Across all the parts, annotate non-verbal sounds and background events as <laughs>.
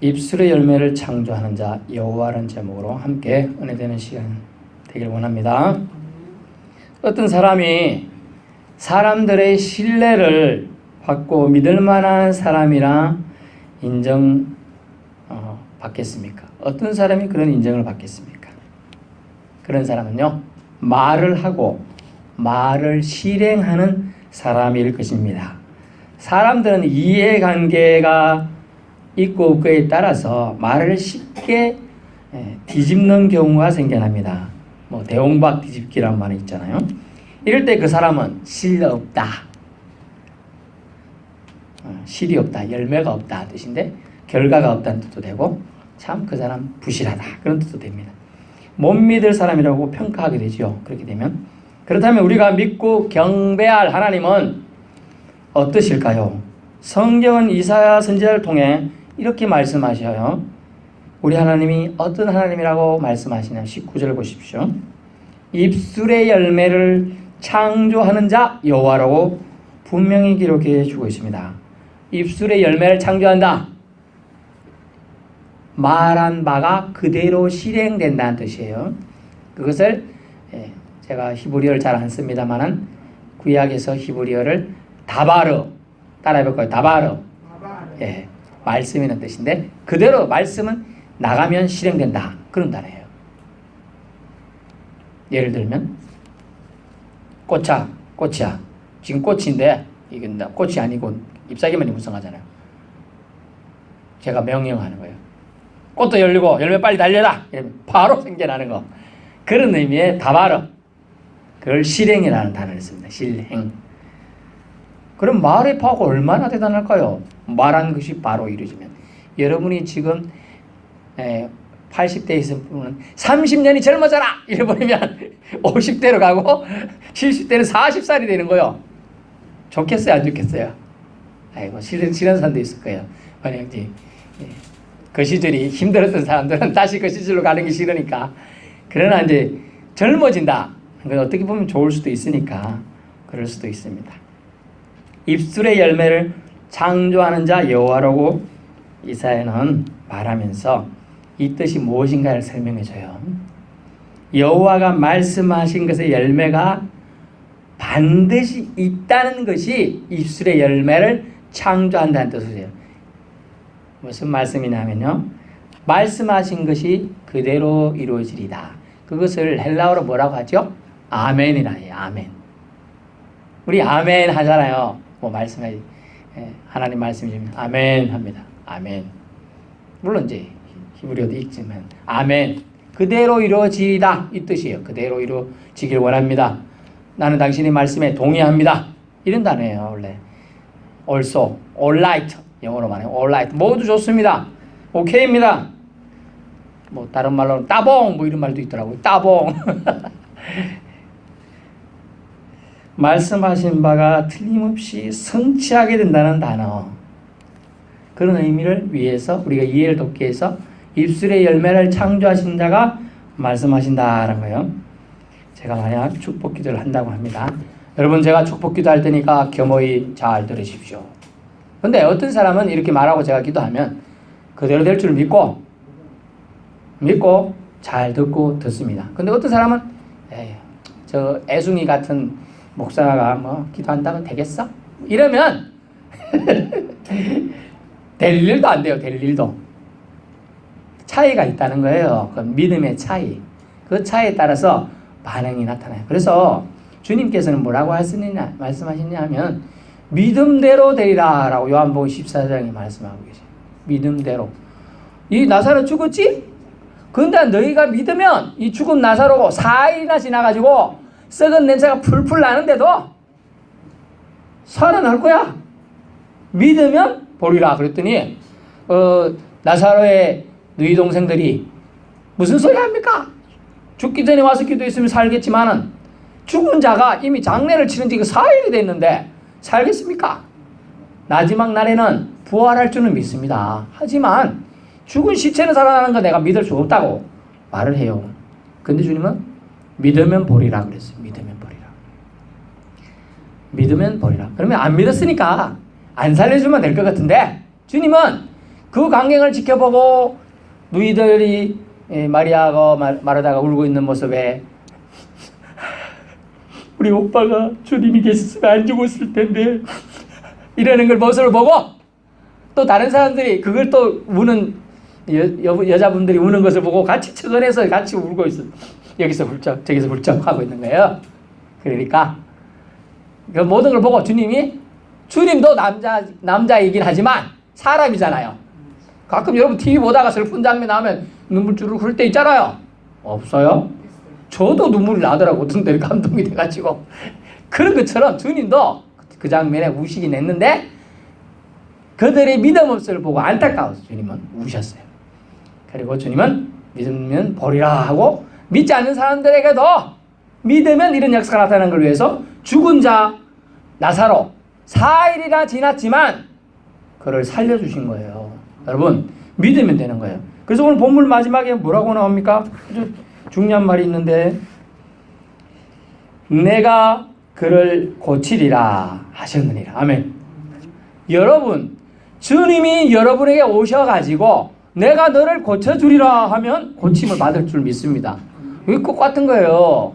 입술의 열매를 창조하는 자 여호와라는 제목으로 함께 은혜되는 시간 되길 원합니다. 어떤 사람이 사람들의 신뢰를 받고 믿을 만한 사람이라 인정 어, 받겠습니까? 어떤 사람이 그런 인정을 받겠습니까? 그런 사람은요 말을 하고 말을 실행하는 사람일 것입니다. 사람들은 이해관계가 있고 없고에 따라서 말을 쉽게 예, 뒤집는 경우가 생겨납니다. 뭐 대홍박 뒤집기란 말이 있잖아요. 이럴 때 그 사람은 실 없다. 어, 실이 없다, 열매가 없다 뜻인데 결과가 없다는 뜻도 되고 참 그 사람 부실하다 그런 뜻도 됩니다. 못 믿을 사람이라고 평가하게 되죠. 그렇게 되면 그렇다면 우리가 믿고 경배할 하나님은 어떠실까요? 성경은 이사야 선지자를 통해 이렇게 말씀하셔요. 우리 하나님이 어떤 하나님이라고 말씀하시냐? 19절 보십시오. 입술의 열매를 창조하는 자 여호와라고 분명히 기록해 주고 있습니다. 입술의 열매를 창조한다. 말한 바가 그대로 실행된다는 뜻이에요. 그것을 예, 제가 히브리어를 잘 안 씁니다만은 구약에서 히브리어를 다바르 따라해볼 거예요. 다바르. 예, 말씀이라는 뜻인데 그대로 말씀은 나가면 실행된다. 그런 단어예요. 예를 들면 꽃차, 꽃이야. 지금 꽃인데 나- 꽃이 아니고 잎사귀만 무성하잖아요. 제가 명령하는 거예요. 꽃도 열리고 열매 빨리 달려라. 바로 생겨나는 거. 그런 의미의 다바르. 그걸 실행이라는 단어를 씁니다. 실행. 그럼 말의 파워가 얼마나 대단할까요? 말한 것이 바로 이루어지면. 여러분이 지금 80대 있으면 30년이 젊어져라! 이래버리면 50대로 <laughs> 가고 70대는 40살이 되는 거요. 좋겠어요? 안 좋겠어요? 아이고, 싫은, 싫은 사람도 있을 거예요. 이제, 예. 그 시절이 힘들었던 사람들은 다시 그 시절로 가는 게 싫으니까. 그러나 이제 젊어진다. 어떻게 보면 좋을 수도 있으니까 그럴 수도 있습니다. 입술의 열매를 창조하는 자 여호와라고 이사야는 말하면서 이 뜻이 무엇인가를 설명해 줘요. 여호와가 말씀하신 것의 열매가 반드시 있다는 것이 입술의 열매를 창조한다는 뜻이에요. 무슨 말씀이냐면요. 말씀하신 것이 그대로 이루어지리다. 그것을 헬라어로 뭐라고 하죠? 아멘이라 해요. 아멘. 우리 아멘 하잖아요. 뭐 말씀해 예, 하나님 말씀이 면 아멘 합니다. 아멘. 물론 이제 히브리어도 있지만 아멘. 그대로 이루어지다 이 뜻이에요. 그대로 이루어지길 원합니다. 나는 당신의 말씀에 동의합니다. 이런 단어예요, 원래. also, alright 영어로 말해 alright 모두 좋습니다. 오케이입니다. 뭐 다른 말로는 따봉 뭐 이런 말도 있더라고요. 따봉. <laughs> 말씀하신 바가 틀림없이 성취하게 된다는 단어. 그런 의미를 위해서 우리가 이해를 돕기 위해서 입술의 열매를 창조하신 자가 말씀하신다라는 거예요. 제가 만약 축복 기도를 한다고 합니다. 여러분 제가 축복 기도할 테니까 겸허히 잘 들으십시오. 근데 어떤 사람은 이렇게 말하고 제가 기도하면 그대로 될 줄 믿고 믿고 잘 듣고 듣습니다. 근데 어떤 사람은 에이, 저 애숭이 같은 목사가 뭐 기도한다면 되겠어? 이러면 <laughs> 될 일도 안 돼요. 될 일도. 차이가 있다는 거예요. 그 믿음의 차이. 그 차이에 따라서 반응이 나타나요. 그래서 주님께서는 뭐라고 하시느냐 말씀하시냐 하면 믿음대로 되리라 라고 요한복음 14장에 말씀하고 계세요. 믿음대로. 이 나사로 죽었지? 근데 너희가 믿으면 이 죽은 나사로고 4일이나 지나가지고 썩은 냄새가 풀풀 나는데도 살아날 거야. 믿으면 보리라 그랬더니 어, 나사로의 너희 동생들이 무슨 소리 합니까? 죽기 전에 와서 기도했으면 살겠지만은 죽은 자가 이미 장례를 치른 지가 4일이 됐는데 살겠습니까? 마지막 날에는 부활할 줄은 믿습니다. 하지만 죽은 시체는 살아나는 거 내가 믿을 수 없다고 말을 해요. 근데 주님은 믿으면 보리라 보리라. 믿으면 보리라. 그러면 안 믿었으니까 안 살려주면 될 것 같은데 주님은 그 광경을 지켜보고 누이들이 예, 마리아가 말- 마르다가 울고 있는 모습에 <laughs> 우리 오빠가 주님이 계셨으면 안 죽었을 텐데 이러는 걸 모습을 보고 또 다른 사람들이 그걸 또 우는 여, 여, 여자분들이 우는 것을 보고 같이 측은해서 같이 울고 있어 여기서 훌쩍 저기서 훌쩍 하고 있는 거예요 그러니까 그 모든 걸 보고 주님이 주님도 남자 남자이긴 하지만 사람이잖아요. 가끔 여러분 TV 보다가 슬픈 장면 나오면 눈물 주르륵 흘때 있잖아요. 없어요? 저도 눈물이 나더라고 어떤 때 감동이 돼가지고 <laughs> 그런 것처럼 주님도 그 장면에 우시긴 했는데 그들의 믿음 없음을 보고 안타까워서 주님은 우셨어요. 그리고 주님은 믿으면 보리라 하고 믿지 않는 사람들에게도 믿으면 이런 역사가 나타나는 걸 위해서 죽은 자 나사로 4일이나 지났지만 그를 살려주신 거예요. 여러분 믿으면 되는 거예요. 그래서 오늘 본문 마지막에 뭐라고 나옵니까? 아주 중요한 말이 있는데 내가 그를 고치리라 하셨느니라. 아멘. 여러분 주님이 여러분에게 오셔가지고 내가 너를 고쳐주리라 하면 고침을 받을 줄 믿습니다. 이거 똑같은 거예요.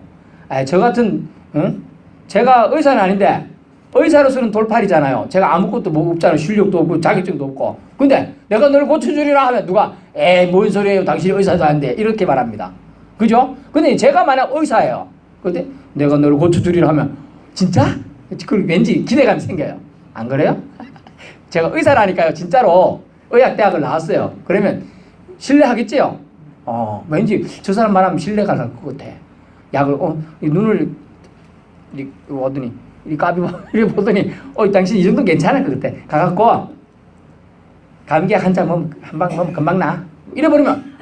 아, 저 같은 응? 제가 의사는 아닌데 의사로서는 돌팔이잖아요. 제가 아무것도 뭐 없잖아요. 실력도 없고 자격증도 없고. 근데 내가 너를 고쳐주리라 하면 누가 에이 뭔 소리예요. 당신이 의사도 아닌데 이렇게 말합니다. 그죠? 근데 제가 만약 의사예요. 근데 내가 너를 고쳐주리라 하면 진짜? 그 왠지 기대감이 생겨요. 안 그래요? <laughs> 제가 의사라니까요. 진짜로 의학대학을 나왔어요. 그러면 신뢰하겠지요? 어, 왠지 저 사람 말하면 신뢰가 갈것 같아. 약을, 어, 이 눈을, 이, 오더니, 이 까비, 이렇게 보더니, 어, 당신 이 정도 괜찮아. 그때. 가갖고, 감기약 한 잔 먹으면, 한방 먹으면 금방 나. 이래 버리면,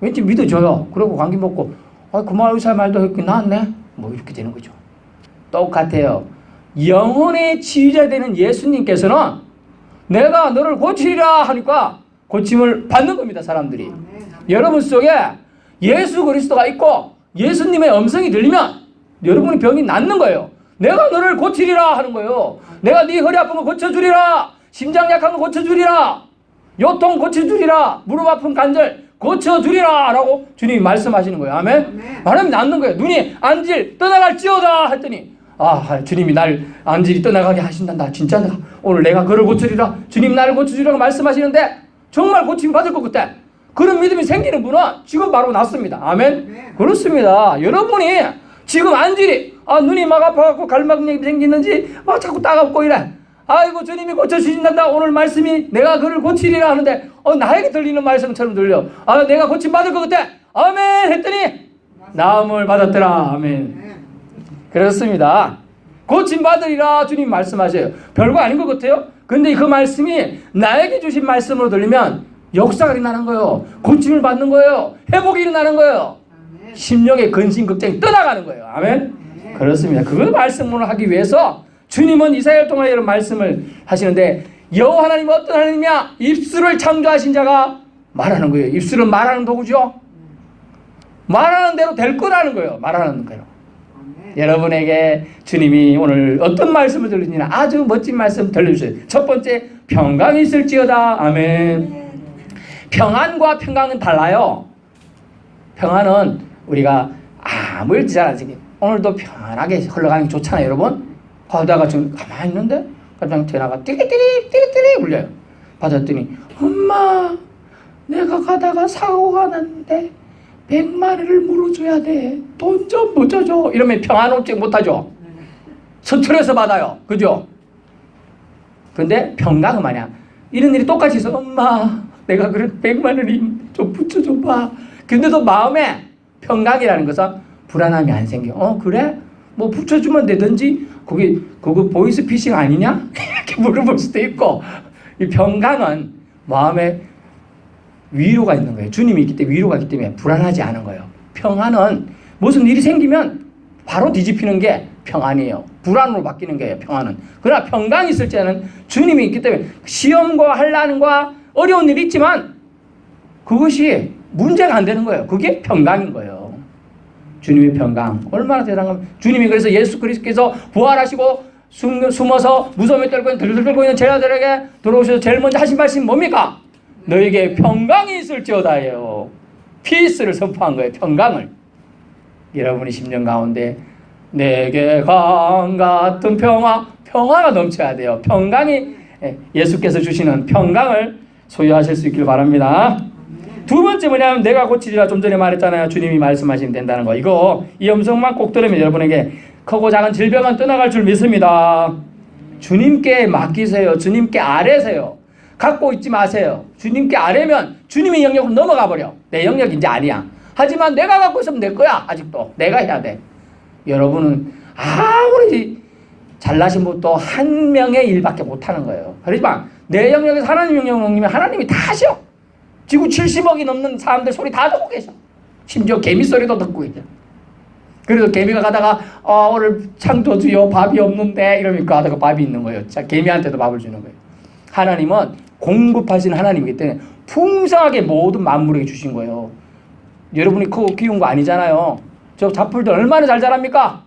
왠지 믿어줘요. 그리고 감기 먹고, 아, 그만 의사 말도 했긴 나았네. 뭐, 이렇게 되는 거죠. 똑같아요. 영혼의 치유자 되는 예수님께서는 내가 너를 고치리라 하니까 고침을 받는 겁니다, 사람들이. 여러분 속에 예수 그리스도가 있고 예수님의 음성이 들리면 여러분의 병이 낫는 거예요. 내가 너를 고치리라 하는 거예요. 내가 네 허리 아픈 거 고쳐주리라. 심장 약한 거 고쳐주리라. 요통 고쳐주리라. 무릎 아픈 관절 고쳐주리라. 라고 주님이 말씀하시는 거예요. 아멘. 말하면 낫는 거예요. 눈이 안질 떠나갈지어다 했더니 아 주님이 날 안질이 떠나가게 하신단다. 진짜 내가 오늘 내가 그를 고쳐주리라. 주님 나를 고쳐주리라고 말씀하시는데 정말 고침 받을 것 같아. 그런 믿음이 생기는 분은 지금 바로 낫습니다. 아멘. 네. 그렇습니다. 여러분이 지금 안질이 아 눈이 막 아파갖고 갈막염이 생기는지 막 자꾸 따갑고 이래. 아이고 주님이 고쳐주신단다. 오늘 말씀이 내가 그를 고치리라 하는데 어 나에게 들리는 말씀처럼 들려. 아 내가 고침 받을 것 같아. 아멘 했더니 나음을 받았더라. 아멘. 네. 그렇습니다. 고침 받으리라 주님 말씀하세요. 별거 아닌 것 같아요. 근데 그 말씀이 나에게 주신 말씀으로 들리면 역사가 일어나는 거예요. 고침을 받는 거예요. 회복이 일어나는 거예요. 심령의 근심 걱정이 떠나가는 거예요. 아멘. 네. 그렇습니다. 그걸 말씀으로 하기 위해서 주님은 이사야를 통하여 이런 말씀을 하시는데 여호와 하나님은 어떤 하나님이냐? 입술을 창조하신 자가 말하는 거예요. 입술은 말하는 도구죠. 말하는 대로 될 거라는 거예요. 말하는 거예요. 여러분에게 주님이 오늘 어떤 말씀을 들리느냐 아주 멋진 말씀 들려주세요. 첫 번째 평강이 있을지어다. 아멘. 평안과 평강은 달라요. 평안은 우리가 아무 일도 잘안 생겨. 오늘도 편하게 흘러가는 게 좋잖아요, 여러분. 가다가 좀 가만히 있는데 갑자기 전화가 띠리띠리 띠리띠리 울려요. 받았더니 엄마 내가 가다가 사고가 났는데 100만 원을 물어줘야 돼. 돈 좀 묻어줘. 이러면 평안 오지 못하죠. 서툴러서 받아요. 그죠? 근데 평강은 마냐. 이런 일이 똑같이 있어. 엄마, 내가 그래 100만 원이 좀 붙여줘 봐. 근데도 마음에 평강이라는 것은 불안함이 안 생겨. 어, 그래? 뭐 붙여주면 되든지, 그게, 그거 보이스 피싱 아니냐? <laughs> 이렇게 물어볼 수도 있고. 이 평강은 마음에 위로가 있는 거예요. 주님이 있기 때문에 위로가 있기 때문에 불안하지 않은 거예요. 평안은 무슨 일이 생기면 바로 뒤집히는 게 평안이에요. 불안으로 바뀌는 거예요. 평안은. 그러나 평강이 있을 때는 주님이 있기 때문에 시험과 환란과 어려운 일이 있지만 그것이 문제가 안 되는 거예요. 그게 평강인 거예요. 주님의 평강 얼마나 대단한 주님이 그래서 예수 그리스도께서 부활하시고 숨, 숨어서 무덤에 떨고 있는 들들 떨고 있는 제자들에게 들어오셔서 제일 먼저 하신 말씀이 뭡니까? 너에게 평강이 있을지어다예요. 피스를 선포한 거예요. 평강을. 여러분의 심령 가운데 내게 강 같은 평화, 평화가 넘쳐야 돼요. 평강이 예, 예수께서 주시는 평강을 소유하실 수 있길 바랍니다. 두 번째 뭐냐면 내가 고치리라 좀 전에 말했잖아요. 주님이 말씀하시면 된다는 거. 이거 이 음성만 꼭 들으면 여러분에게 크고 작은 질병은 떠나갈 줄 믿습니다. 주님께 맡기세요. 주님께 아뢰세요. 갖고 있지 마세요. 주님께 아뢰면 주님의 영역으로 넘어가 버려. 내 영역 이제 아니야. 하지만 내가 갖고 있으면 내 거야. 아직도 내가 해야 돼. 여러분은 아무리 잘나신 분도 한 명의 일밖에 못 하는 거예요. 그렇지만 내 영역에서 하나님 영역이면 하나님이 다 하셔. 지구 70억이 넘는 사람들 소리 다 듣고 계셔. 심지어 개미 소리도 듣고 있죠. 그래서 개미가 가다가 어, 오늘 창도 주요 밥이 없는데 이러면 그 가다가 밥이 있는 거예요. 자, 개미한테도 밥을 주는 거예요. 하나님은 공급하신 하나님이기 때문에 풍성하게 모든 만물에게 주신 거예요. 여러분이 크고 키운 거 아니잖아요. 저 잡풀들 얼마나 잘 자랍니까?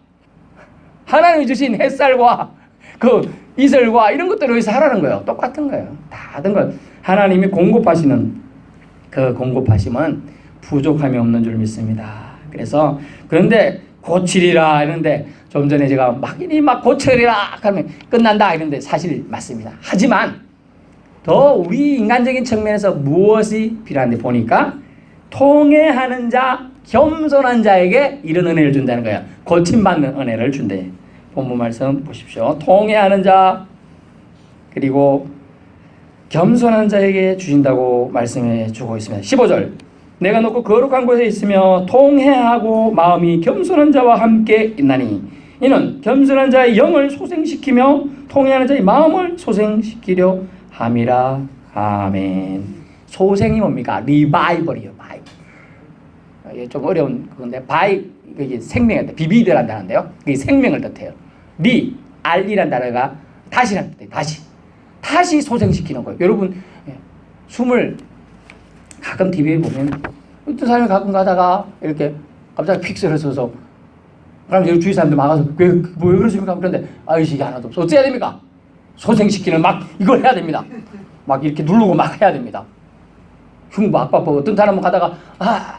하나님이 주신 햇살과 그 이슬과 이런 것들을 위해서 하라는 거예요. 똑같은 거예요. 다른 걸 하나님이 공급하시는 그 공급하심은 부족함이 없는 줄 믿습니다. 그래서 그런데 고치리라 했는데 좀 전에 제가 막 이니 막 고치리라 하면 끝난다 이런데 사실 맞습니다. 하지만 더 우리 인간적인 측면에서 무엇이 필요한데 보니까 통해하는 자, 겸손한 자에게 이런 은혜를 준다는 거야. 고침받는 은혜를 준대. 본문 말씀 보십시오. 통해하는 자, 그리고 겸손한 자에게 주신다고 말씀해 주고 있습니다. 15절. 내가 놓고 거룩한 곳에 있으며 통해하고 마음이 겸손한 자와 함께 있나니 이는 겸손한 자의 영을 소생시키며 통해하는 자의 마음을 소생시키려 함이라. 아멘. 소생이 뭡니까? 리바이벌이요. 바이. 이게 좀 어려운 건데 바이 이게 생명을 비비드란다는데요. 그게 생명을 뜻해요. 리 알리란 단어가 다시란 뜻이에요. 다시. 다시 소생시키는 거예요. 여러분 예, 숨을 가끔 TV에 보면 어떤 사람이 가끔 가다가 이렇게 갑자기 픽스를 서서 그럼 여기 주위 사람들 막아서 왜, 뭐, 왜 그러십니까? 그런데 아이씨 하나도 없어. 어찌해야 됩니까? 소생시키는 막 이걸 해야 됩니다. 막 이렇게 누르고 막 해야 됩니다. 흉부 악바빠 어떤 사람은 가다가 아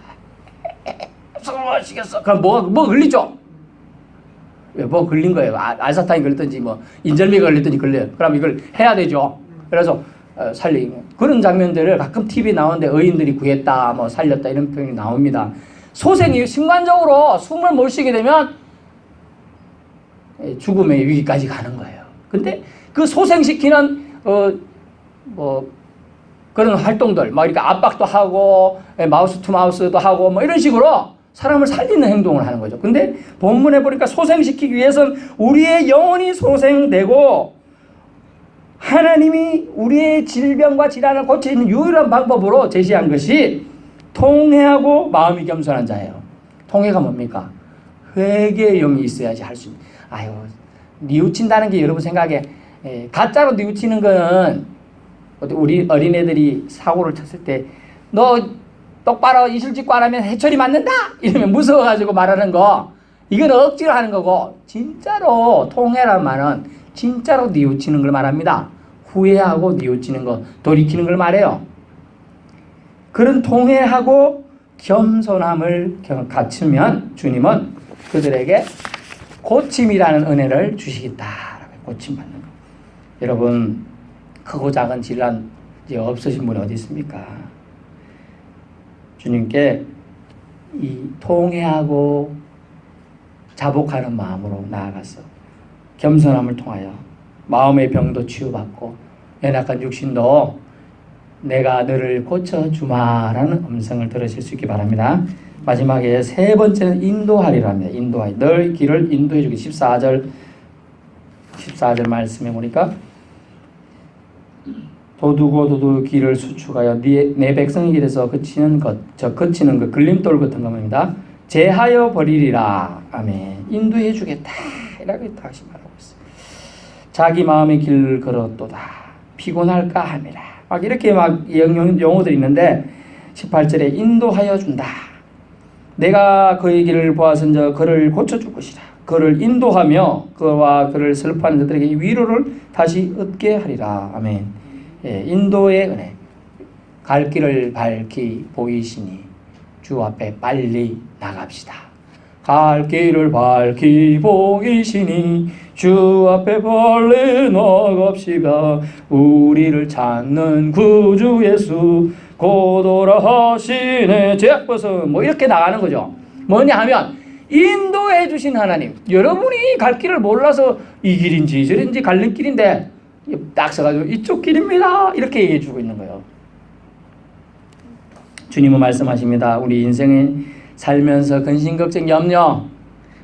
숨을 쉬겠어. 그럼 뭐, 뭐 걸리죠? 왜뭐 걸린 거예요? 아, 알사탕이 걸렸든지 뭐 인절미가 걸렸든지 걸려요. 그럼 이걸 해야 되죠. 그래서 어, 살리 그런 장면들을 가끔 TV에 나오는데 의인들이 구했다, 뭐 살렸다 이런 표현이 나옵니다. 소생이 순간적으로 숨을 못 쉬게 되면 예, 죽음의 위기까지 가는 거예요. 근데 그 소생시키는 어 뭐 그런 활동들, 막 이렇게 압박도 하고 예, 마우스 투 마우스도 하고 뭐 이런 식으로 사람을 살리는 행동을 하는 거죠. 근데 본문에 보니까 소생시키기 위해서는 우리의 영혼이 소생되고 하나님이 우리의 질병과 질환을 고치는 유일한 방법으로 제시한 것이 통회하고 마음이 겸손한 자예요. 통회가 뭡니까? 회개의 영이 있어야지 할 수 있는. 아유, 뉘우친다는 게 여러분 생각에 에, 가짜로 뉘우치는 거는 우리 어린애들이 사고를 쳤을 때 너 똑바로 이술 짓고 안 하면 해초리 맞는다 이러면 무서워가지고 말하는 거 이건 억지로 하는 거고 진짜로 통해란 말은 진짜로 뉘우치는 걸 말합니다. 후회하고 뉘우치는 거 돌이키는 걸 말해요. 그런 통해하고 겸손함을 갖추면 주님은 그들에게 고침이라는 은혜를 주시겠다라고 고침 받는 거. 여러분 크고 작은 질환 이제 없으신 분이 어디 있습니까? 주님께 이 통회하고 자복하는 마음으로 나아가서 겸손함을 통하여 마음의 병도 치유받고 연약한 육신도 내가 너를 고쳐주마라는 음성을 들으실 수 있기 바랍니다. 마지막에 세 번째는 인도하리라 합니다. 인도하리. 널 길을 인도해 주기 14절 14절 말씀에 보니까 도두고 도두 길을 수축하여 네, 내 백성의 길에서 그치는 것, 저 그치는 것, 걸림돌 같은 겁니다. 제하여 버리리라. 아멘. 인도해 주겠다. 이라고 다시 말하고 있어요. 자기 마음의 길을 걸었도다. 피곤할까 함이라. 막 이렇게 막 용어들이 있는데 18절에 인도하여 준다. 내가 그의 길을 보아선 저 그를 고쳐줄 것이라. 그를 인도하며 그와 그를 슬퍼하는 자들에게 위로를 다시 얻게 하리라. 아멘. 예, 인도의 은혜. 갈 길을 밝히 보이시니 주 앞에 빨리 나갑시다. 갈 길을 밝히 보이시니 주 앞에 빨리 나갑시다. 우리를 찾는 구주 예수 고도라 하시네 죄악벗은 뭐 이렇게 나가는 거죠. 뭐냐 하면 인도해 주신 하나님 여러분이 갈 길을 몰라서 이 길인지 저긴지 갈는 길인데 딱 써가지고 이쪽 길입니다 이렇게 얘기해 주고 있는 거예요. 주님은 말씀하십니다. 우리 인생에 살면서 근심 걱정 염려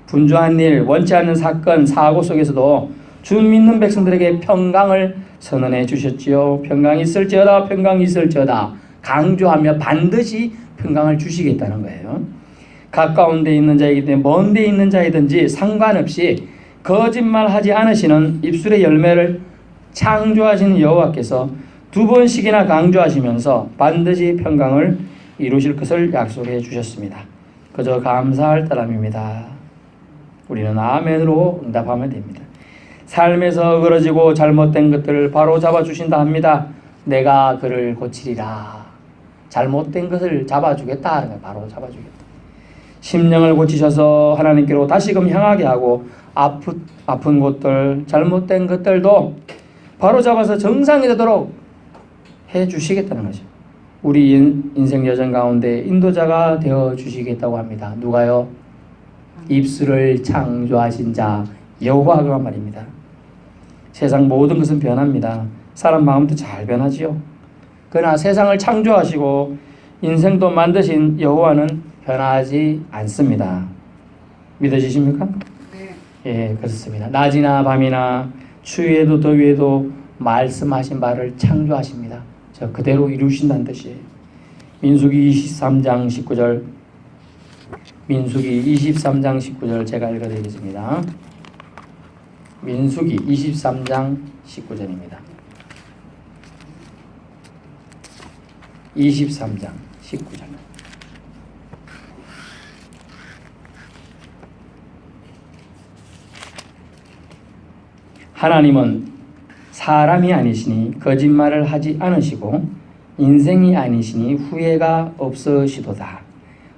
분주한 일 원치 않는 사건 사고 속에서도 주 믿는 백성들에게 평강을 선언해 주셨지요. 평강이 있을지어다 평강이 있을지어다 강조하며 반드시 평강을 주시겠다는 거예요. 가까운 데 있는 자이든 먼데 있는 자이든지 상관없이 거짓말하지 않으시는 입술의 열매를 창조하신 여호와께서 두 번씩이나 강조하시면서 반드시 평강을 이루실 것을 약속해 주셨습니다. 그저 감사할 따름입니다. 우리는 아멘으로 응답하면 됩니다. 삶에서 어그러지고 잘못된 것들을 바로 잡아 주신다 합니다. 내가 그를 고치리라. 잘못된 것을 잡아 주겠다 하는 거 바로 잡아 주겠다. 심령을 고치셔서 하나님께로 다시금 향하게 하고 아프, 아픈 곳들, 잘못된 것들도 바로 잡아서 정상이 되도록 해 주시겠다는 거죠. 우리 인, 인생 여정 가운데 인도자가 되어 주시겠다고 합니다. 누가요? 입술을 창조하신 자 여호와가 말입니다. 세상 모든 것은 변합니다. 사람 마음도 잘 변하지요. 그러나 세상을 창조하시고 인생도 만드신 여호와는 변하지 않습니다. 믿어지십니까? 네. 예, 그렇습니다. 낮이나 밤이나 추위에도 더위에도 말씀하신 바를 창조하십니다. 저 그대로 이루신다는 뜻이에요. 민수기 23장 19절 민수기 23장 19절 제가 읽어드리겠습니다. 민수기 23장 19절입니다. 23장 19절 하나님은 사람이 아니시니 거짓말을 하지 않으시고 인생이 아니시니 후회가 없으시도다.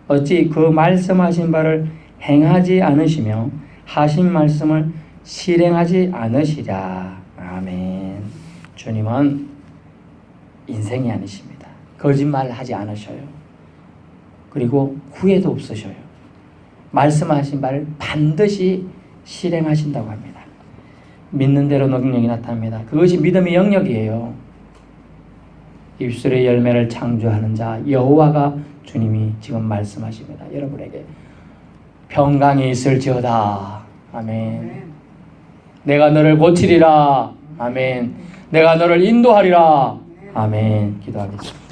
어찌 그 말씀하신 바를 행하지 않으시며 하신 말씀을 실행하지 않으시랴. 아멘. 주님은 인생이 아니십니다. 거짓말 하지 않으셔요. 그리고 후회도 없으셔요. 말씀하신 바를 반드시 실행하신다고 합니다. 믿는 대로 능력이 나타납니다. 그것이 믿음의 영역이에요. 입술의 열매를 창조하는 자 여호와가 주님이 지금 말씀하십니다. 여러분에게 평강이 있을지어다. 아멘. 네. 내가 너를 고치리라. 아멘. 내가 너를 인도하리라. 아멘. 기도하겠습니다.